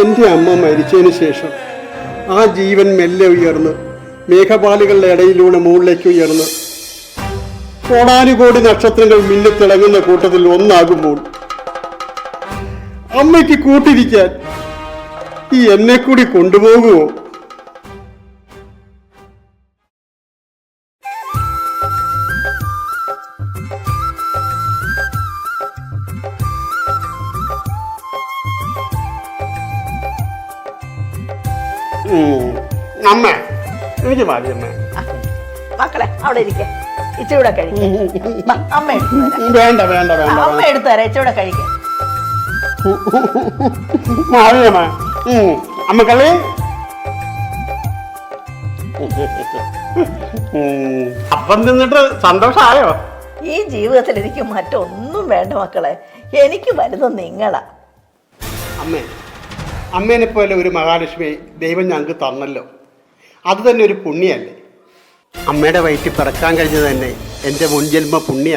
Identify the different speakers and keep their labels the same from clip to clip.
Speaker 1: എന്റെ അമ്മ മരിച്ചതിന് ശേഷം ആ ജീവൻ മെല്ലെ ഉയർന്ന്. മേഘപാളികളുടെ ഇടയിലൂടെ മുകളിലേക്ക് ഉയർന്ന്. കോടാനുകോടി നക്ഷത്രങ്ങൾ മിന്നിത്തിളങ്ങുന്ന കൂട്ടത്തിൽ ഒന്നാകുമ്പോൾ അമ്മയ്ക്ക് കൂട്ടിരിക്കാൻ ഈ എന്നെ കൂടി കൊണ്ടുപോകുമോ മതി അമ്മ
Speaker 2: മക്കളെ അവിടെ ഇരിക്കെ. ഇച്ചിരൂടെ കഴിക്കാം. അമ്മ എടുത്തു തരാം.
Speaker 1: വേണ്ട വേണ്ട വേണ്ട
Speaker 2: അമ്മ എടുത്തു തരാം ഇച്ചിരൂടെ കഴിക്കാം.
Speaker 1: മതി ഉം. അമ്മ കളി. ഉം. അപ്പം തിന്നിട്ട് സന്തോഷമായോ
Speaker 2: ഈ ജീവിതത്തിൽ എനിക്ക് മറ്റൊന്നും വേണ്ട മക്കളെ. എനിക്ക് വലുത് നിങ്ങളാ.
Speaker 1: അമ്മേ അമ്മേനെ പോലെ ഒരു മഹാലക്ഷ്മി ദൈവം ഞങ്ങൾക്ക് തന്നല്ലോ. അത് തന്നെ ഒരു പുണ്യല്ലേ? അമ്മയുടെ വയറ്റിൽ പിറക്കാൻ കഴിഞ്ഞത് തന്നെ എന്റെ മുൻജന്മ പുണ്യ.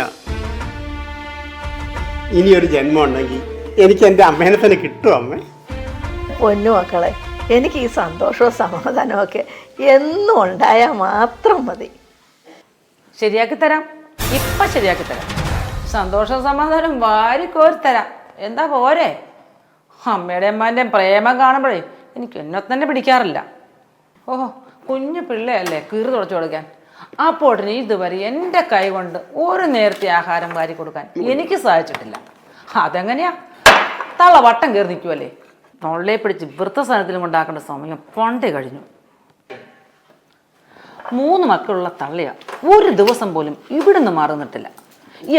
Speaker 1: ഇനിയൊരു ജന്മം ഉണ്ടെങ്കിൽ എനിക്ക് എന്റെ അമ്മേനെ തന്നെ കിട്ടും അമ്മേ?
Speaker 2: പൊന്നു മക്കളെ എനിക്ക് ഈ സന്തോഷവും സമാധാനവും ഒക്കെ എന്നും ഉണ്ടായാൽ മാത്രം മതി.
Speaker 3: ശരിയാക്കി തരാം. ഇപ്പം ശരിയാക്കി തരാം. സന്തോഷം സമാധാനം കോരി തരാം. എന്താ പോരെ? അമ്മയുടെ അമ്മാന്റെ പ്രേമം കാണുമ്പോഴേ എനിക്ക് എന്നെ തന്നെ പിടിക്കാറില്ല. ഓഹോ കുഞ്ഞു പിള്ളയല്ലേ കീറി തുടച്ചു കൊടുക്കാൻ. അപ്പോട്ടിന് ഇതുവരെ എന്റെ കൈ കൊണ്ട് ഒരു നേരത്തെ ആഹാരം വാരി കൊടുക്കാൻ എനിക്ക് സാധിച്ചിട്ടില്ല. അതെങ്ങനെയാ? തള്ള വട്ടം കയറി നിൽക്കുമല്ലേ തൊള്ളയെ പിടിച്ച് വൃത്തസ്ഥാനത്തിലും കൊണ്ടാക്കേണ്ട സമയം പണ്ടേ കഴിഞ്ഞു. മൂന്ന് മക്കളുള്ള തള്ളയാ ഒരു ദിവസം പോലും ഇവിടുന്ന് മാറുന്നിട്ടില്ല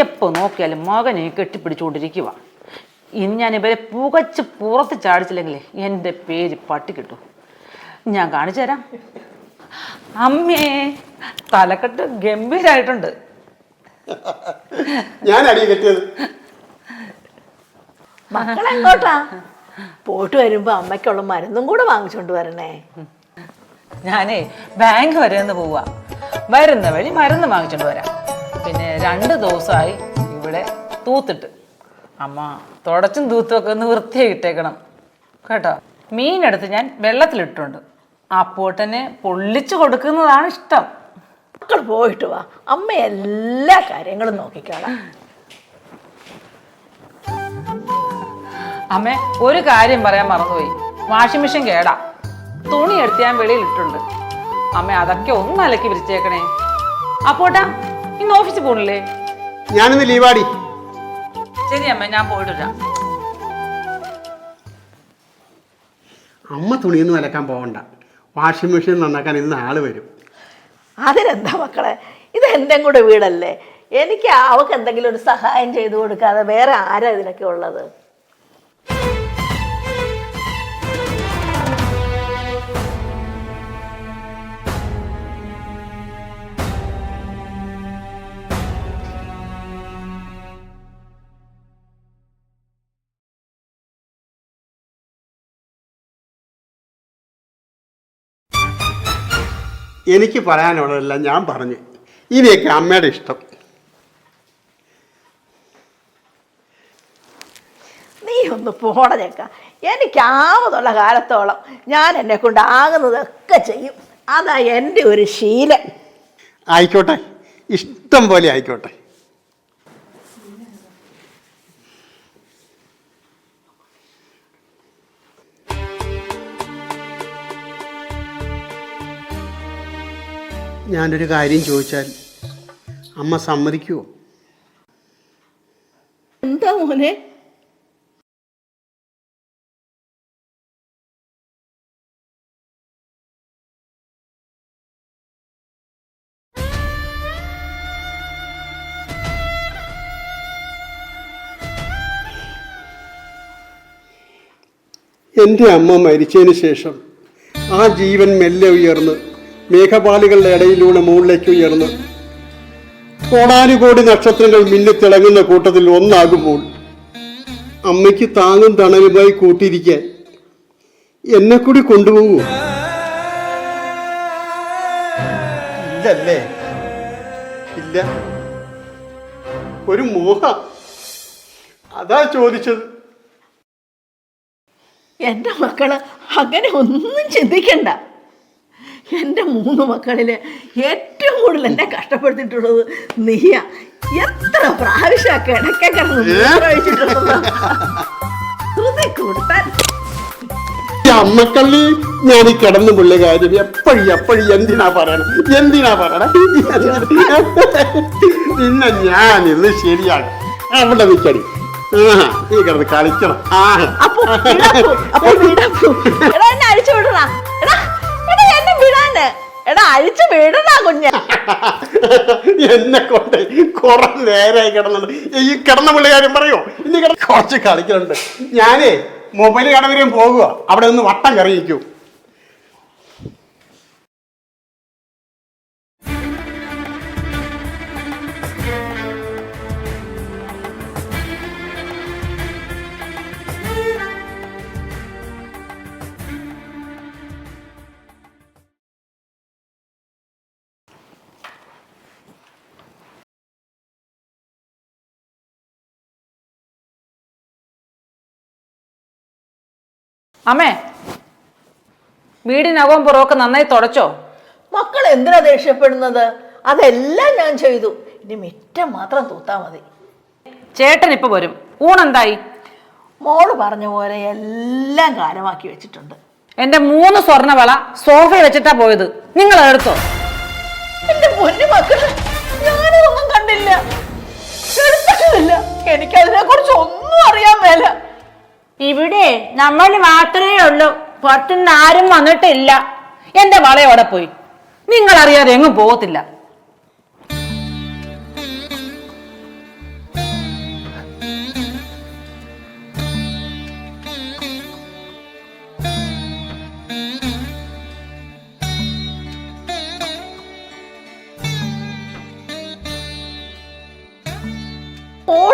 Speaker 3: എപ്പോൾ നോക്കിയാലും മകനെ കെട്ടിപ്പിടിച്ചുകൊണ്ടിരിക്കുക ഇനി ഞാൻ ഇവരെ പുകച്ച് പുറത്ത് ചാടിച്ചില്ലെങ്കിലേ എന്റെ പേര് പട്ടി കിട്ടു ഞാൻ കാണിച്ചു തരാം. അമ്മേ തലക്കെട്ട് ഗംഭീരായിട്ടുണ്ട്.
Speaker 1: ഞാൻ അടി കെട്ടിയത്?
Speaker 2: മക്കളെങ്ങോട്ടാ പോയിട്ട് വരുമ്പോ അമ്മയ്ക്കുള്ള മരുന്നും കൂടെ വാങ്ങിച്ചോണ്ട് വരണേ.
Speaker 3: ഞാനേ ബാങ്ക് വരെ ഒന്ന് പോവാ. വരുന്ന വഴി മരുന്ന് വാങ്ങിച്ചോണ്ട് വരാം. പിന്നെ രണ്ട് ദിവസമായി ഇവിടെ തൂത്തിട്ട്. അമ്മ തുടച്ചും തൂത്തും ഒക്കെ ഒന്ന് വൃത്തിയായി ഇട്ടേക്കണം. കേട്ടോ? മീനെടുത്ത് ഞാൻ വെള്ളത്തിലിട്ടുണ്ട്. അപ്പോൾ തന്നെ പൊള്ളിച്ചു കൊടുക്കുന്നതാണ് ഇഷ്ടം.
Speaker 2: മക്കൾ പോയിട്ട് വാ. അമ്മ എല്ലാ കാര്യങ്ങളും നോക്കിക്കോളാം.
Speaker 3: അമ്മേ ഒരു കാര്യം പറയാൻ മറന്നുപോയി. വാഷിംഗ് മെഷീൻ കേടാ. തുണി എടുത്ത് ഞാൻ വെളിയിലിട്ടുണ്ട്. അമ്മ അതൊക്കെ ഒന്ന് അലക്കി വിരിച്ചേക്കണേ. അപ്പോട്ടാ ഇന്ന് ഓഫീസിൽ പോണില്ലേ?
Speaker 1: ഞാനിന്ന് ലീവാടി.
Speaker 3: ശരി അമ്മ ഞാൻ പോയിട്ട് വരാം.
Speaker 1: അമ്മ തുണിയൊന്നും അലക്കാൻ പോകണ്ട വാഷിംഗ് മെഷീൻ നന്നാക്കാൻ ഇന്ന് ആൾ വരും.
Speaker 2: അതിനെന്താ മക്കളെ? ഇത് എന്റെ കൂടെ വീടല്ലേ? എനിക്ക് അവക്ക് എന്തെങ്കിലും ഒരു സഹായം ചെയ്തു കൊടുക്കാതെ വേറെ ആരാ ഇതിനൊക്കെ ഉള്ളത്?
Speaker 1: എനിക്ക് പറയാനുള്ളതെല്ലാം ഞാൻ പറഞ്ഞു. ഇനിയൊക്കെ അമ്മയുടെ ഇഷ്ടം.
Speaker 2: നീ ഒന്ന് പോടഞ്ഞേക്ക എനിക്ക് ആവതുള്ള കാലത്തോളം ഞാൻ എന്നെ കൊണ്ടാകുന്നതൊക്കെ ചെയ്യും. അതാ എന്റെ ഒരു ശീലം.
Speaker 1: ആയിക്കോട്ടെ. ഇഷ്ടം പോലെ ആയിക്കോട്ടെ. ഞാനൊരു കാര്യം ചോദിച്ചാൽ അമ്മ സമ്മതിക്കുമോ
Speaker 2: എന്താ മോനെ?
Speaker 1: എന്റെ അമ്മ മരിച്ചതിന് ശേഷം ആ ജീവൻ മെല്ലെ ഉയർന്ന് മേഘപാളികളുടെ ഇടയിലൂടെ മുകളിലേക്ക് ഉയർന്ന്. കോടാനുകോടി നക്ഷത്രങ്ങൾ മിന്നിത്തിളങ്ങുന്ന കൂട്ടത്തിൽ ഒന്നാകുമ്പോൾ അമ്മയ്ക്ക് താങ്ങും തണലുമായി കൂട്ടിയിരിക്കാൻ എന്നെ കൂടി കൊണ്ടുപോകൂ? ഇല്ലല്ലേ? ഇല്ല. ഒരു മോഹ. അതാ ചോദിച്ചത്.
Speaker 2: എന്റെ മക്കൾ അങ്ങനെ ഒന്നും ചിന്തിക്കണ്ട. എന്റെ മൂന്ന് മക്കളിൽ ഏറ്റവും കൂടുതൽ എന്നെ കഷ്ടപ്പെടുത്തിയിട്ടുള്ളത് നീയ. എത്ര പ്രാവശ്യം കിടക്ക കിടന്ന് ശ്രുതി കൊടുത്താൽ
Speaker 1: അമ്മക്കള്ളി ഞാൻ ഈ കിടന്നു പുള്ള കാര്യം എപ്പോഴും എപ്പോഴും എന്തിനാ പറയണം? എന്തിനാ പറയണം? പിന്നെ ഞാൻ ഇത് ശരിയാണ്. അവിടെ നിൽക്കടി ആ നീ കിടന്ന് കളിക്കണം. ആ
Speaker 2: അപ്പൊ അഴിച്ചു വിടണ എടാ അഴിച്ചു വിടണ കുഞ്ഞ.
Speaker 1: എന്നെ കൊണ്ട് കുറെ നേരമായി കിടന്നുണ്ട്. ഈ കിടന്ന പുള്ളി പറയോ? ഇനി കിടന്ന് കുറച്ച് കളിക്കുന്നുണ്ട് ഞാനേ മൊബൈൽ കടവരെയും പോകുക അവിടെ നിന്ന് വട്ടം കറിയിക്കൂ.
Speaker 3: അമ്മേ വീടിനകവും പുറമൊക്കെ നന്നായി തുടച്ചോ?
Speaker 2: മക്കൾ എന്തിനാ ദേഷ്യപ്പെടുന്നത്? അതെല്ലാം ഞാൻ ചെയ്തു. ഇനി മിറ്റം മാത്രം തൂത്താ മതി.
Speaker 3: ചേട്ടൻ ഇപ്പൊ വരും ഊണെന്തായി
Speaker 2: മോൾ പറഞ്ഞ പോലെ എല്ലാം കാലമാക്കി വെച്ചിട്ടുണ്ട്.
Speaker 3: എന്റെ മൂന്ന് സ്വർണവള സോഫയിൽ വെച്ചിട്ടാ പോയത്. നിങ്ങൾ എടുത്തോ?
Speaker 2: എന്റെ പൊന്നു മക്കൾ ഞാനതൊന്നും കണ്ടില്ല. എനിക്കതിനെ കുറിച്ച് ഒന്നും അറിയാൻ മേല.
Speaker 3: ഇവിടെ നമ്മൾ മാത്രമേ ഉള്ളൂ. പുറത്തുനിന്ന് ആരും വന്നിട്ടില്ല. എന്റെ വളയോടെ പോയി? നിങ്ങൾ അറിയാതെ എങ്ങും പോകത്തില്ല.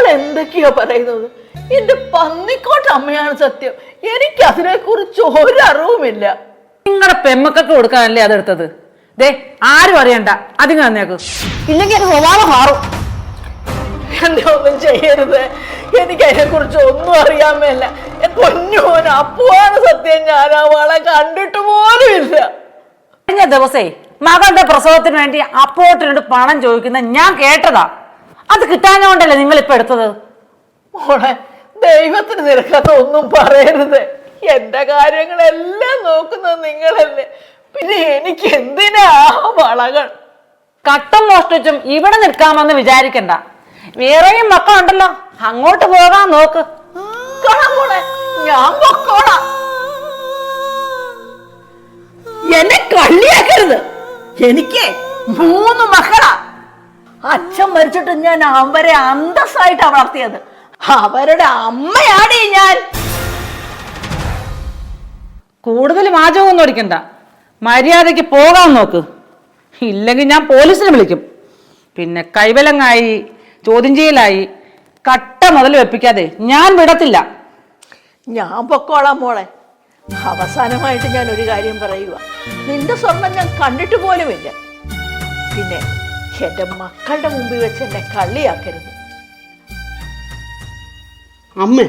Speaker 2: എന്തൊക്കെയോ പറയുന്നത്? എന്റെ പന്നിക്കോട്ട് അമ്മയാണ് സത്യം. എനിക്ക് അതിനെ കുറിച്ച് അറിവുമില്ല.
Speaker 3: നിങ്ങളുടെ പെമ്മക്കൊക്കെ കൊടുക്കാനല്ലേ അതെടുത്തത് ദേ ആരും അറിയണ്ട. അതിങ്ങ് തന്നേക്ക് ഇല്ലെങ്കിൽ അത് സ്വഭാവം മാറും.
Speaker 2: എന്നെ ഒന്നും ചെയ്യരുത്. എനിക്ക് അതിനെ കുറിച്ച് ഒന്നും അറിയാൻ മേല. പൊന്നോൻ അപ്പുവാണ് സത്യം. ഞാൻ അവളെ കണ്ടിട്ട് പോലും ഇല്ല.
Speaker 3: കഴിഞ്ഞ ദിവസേ മകളുടെ പ്രസവത്തിന് വേണ്ടി അപ്പോട്ടിനോട് പണം ചോദിക്കുന്ന ഞാൻ കേട്ടതാ. അത് കിട്ടാഞ്ഞോണ്ടല്ലേ നിങ്ങൾ ഇപ്പൊ എടുത്തത്?
Speaker 2: മോളെ ദൈവത്തിന് നിരക്കാത്ത ഒന്നും പറയരുത്. എന്റെ കാര്യങ്ങളെല്ലാം നോക്കുന്നത് നിങ്ങളല്ലേ. പിന്നെ എനിക്ക് എന്തിനാ വളകൾ?
Speaker 3: കട്ടം മോഷ്ടിച്ചും ഇവിടെ നിൽക്കാമെന്ന് വിചാരിക്കണ്ട. വേറെയും മക്കളുണ്ടല്ലോ. അങ്ങോട്ട് പോകാൻ നോക്ക്.
Speaker 2: ഞാൻ പൊക്കോളാം. എന്നെ കള്ളിയാക്കരുത്. എനിക്ക് മൂന്ന് മക്കളാ. അച്ഛൻ മരിച്ചിട്ട് ഞാൻ അവരെ അന്തസ്സായിട്ടാ വളർത്തിയത്. അവരുടെ അമ്മയാണ് ഞാൻ.
Speaker 3: കൂടുതൽ വാചകമൊന്നും അടിക്കണ്ട. മര്യാദയ്ക്ക് പോകാൻ നോക്ക്. ഇല്ലെങ്കിൽ ഞാൻ പോലീസിനെ വിളിക്കും. പിന്നെ കൈവലങ്ങായി ചോദ്യം ചെയ്യലായി കട്ട മുതൽ വെപ്പിക്കാതെ ഞാൻ വിടത്തില്ല.
Speaker 2: ഞാൻ പൊക്കോളാം മോളെ. അവസാനമായിട്ട് ഞാൻ ഒരു കാര്യം പറയുക നിന്റെ സ്വർണം ഞാൻ കണ്ടിട്ട് പോലുമില്ല. പിന്നെ എന്റെ മക്കളുടെ മുമ്പിൽ വെച്ച് എന്നെ കള്ളിയാക്കരുത്.
Speaker 1: അമ്മേ.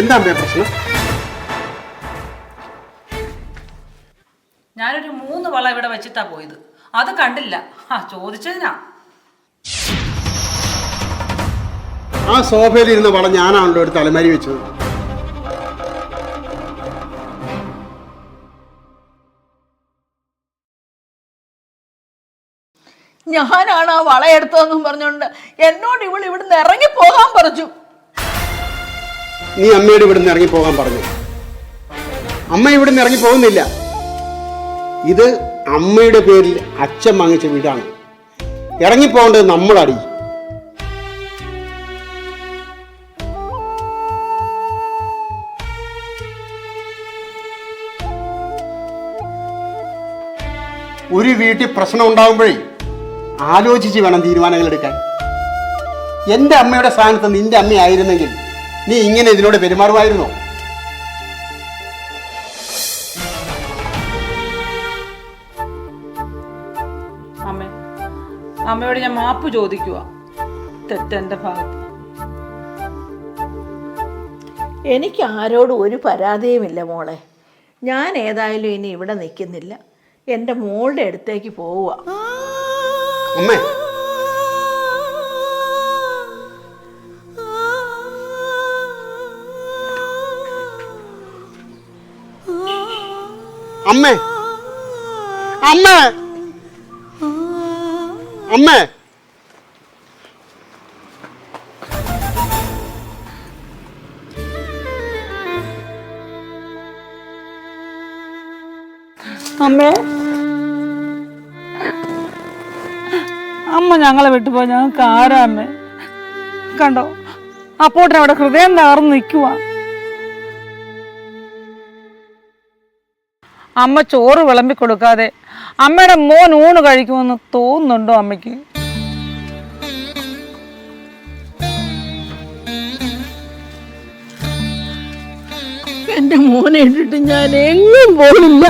Speaker 1: എന്താ അമ്മേ പ്രശ്നം?
Speaker 3: ഞാനൊരു മൂന്ന് വള ഇവിടെ വെച്ചിട്ടാ പോയത്. അത് കണ്ടില്ല. ആ ചോദിച്ചതിനാ.
Speaker 1: ആ സോഫയിൽ ഇരുന്ന വള ഞാനാണല്ലോ ഒരു തലമാരി വെച്ചത്.
Speaker 2: ഞാനാണ് ആ വളയെടുത്തതെന്നും പറഞ്ഞുകൊണ്ട് എന്നോട് ഇവൾ ഇവിടുന്ന് ഇറങ്ങി പോകാൻ പറഞ്ഞു.
Speaker 1: നീ അമ്മയോട് ഇവിടുന്ന് ഇറങ്ങി പോകാൻ പറഞ്ഞു. അമ്മ ഇവിടുന്ന് ഇറങ്ങി പോകുന്നില്ല. ഇത് അമ്മയുടെ പേരിൽ അച്ഛൻ വാങ്ങിച്ച വീടാണ്. ഇറങ്ങിപ്പോകേണ്ടത് നമ്മളടി. ഒരു വീട്ടിൽ പ്രശ്നം ഉണ്ടാകുമ്പോഴേ ആലോചിച്ച് വേണം തീരുമാനങ്ങൾ എടുക്കാൻ. എന്റെ അമ്മയുടെ സ്ഥാനത്ത് നിന്റെ അമ്മയായിരുന്നെങ്കിൽ നീ ഇങ്ങനെ ഇതിനോട് പെരുമാറുമായിരുന്നോ?
Speaker 3: അമ്മ അമ്മയോട് ഞാൻ മാപ്പ് ചോദിക്കുക തെറ്റെന്റെ ഭാഗത്ത്.
Speaker 2: എനിക്ക് ആരോടും ഒരു പരാതിയുമില്ല മോളെ. ഞാൻ ഏതായാലും ഇനി ഇവിടെ നിൽക്കുന്നില്ല. എന്റെ മോളുടെ അടുത്തേക്ക് പോവുക
Speaker 1: അമ്മേ. അമ്മേ. അമ്മേ. അമ്മേ.
Speaker 3: അമ്മേ ഞങ്ങളെ വിട്ടുപോയി ഞങ്ങൾക്ക് ആരാ അമ്മേ? കണ്ടോ? അപ്പോട്ടിന് അവിടെ ഹൃദയം തകർന്ന് നിൽക്കുക അമ്മ ചോറ് വിളമ്പി കൊടുക്കാതെ അമ്മയുടെ മോൻ ഊണ് കഴിക്കുമെന്ന് തോന്നുന്നുണ്ടോ അമ്മയ്ക്ക്?
Speaker 2: എന്റെ മോനെ ഇട്ടിട്ട് ഞാൻ എങ്ങും പോയില്ല